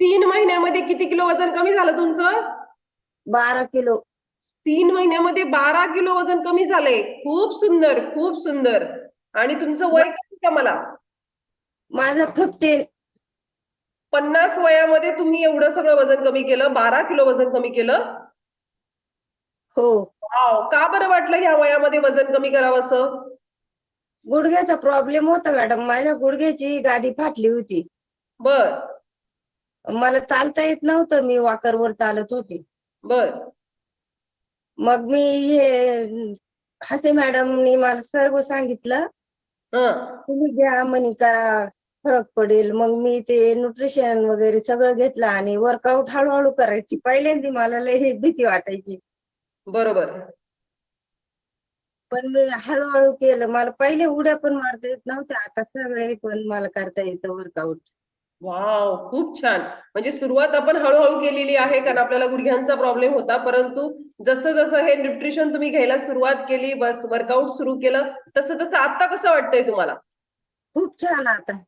तीन महिन्यामध्ये किती किलो वजन कमी झालं तुमचं? बारा किलो. तीन महिन्यामध्ये बारा किलो वजन कमी झालंय खूप सुंदर खूप सुंदर. आणि तुमचं वय किती का मला? माझं फिफ्टीन पन्नास वयामध्ये तुम्ही एवढं सगळं वजन कमी केलं बारा किलो वजन कमी केलं? हो. वाव का बरं वाटलं ह्या वयामध्ये वजन कमी करावं असं? गुडघ्याचा प्रॉब्लेम होता मॅडम माझ्या गुडघ्याची गादी फाटली होती. बर. मला चालता येत नव्हतं मी वॉकरवर चालत होते. बर. मग मी हे हसे मॅडमनी मला सर्व सांगितलं. हं. तुम्ही घ्या म्हणे करा फरक पडेल. मग मी ते न्यूट्रिशन वगैरे सगळं घेतलं आणि वर्कआउट हळूहळू करायची. पहिल्यांदा मला लय भीती वाटायची. बरोबर. पण मी हळूहळू केलं. मला पहिले उड्या पण मारता येत नव्हत्या. आता सगळे पण मला करता येतं वर्कआउट वाव खूप छान. म्हणजे सुरुवात आपण हळूहळू केलेली आहे कारण आपल्याला गुडघ्यांचा प्रॉब्लेम होता. परंतु जसं जसं हे न्यूट्रिशन तुम्ही घ्यायला सुरुवात केली वर्कआउट सुरू केलं तसं तसं आता कसं वाटतंय तुम्हाला? खूप छान आता.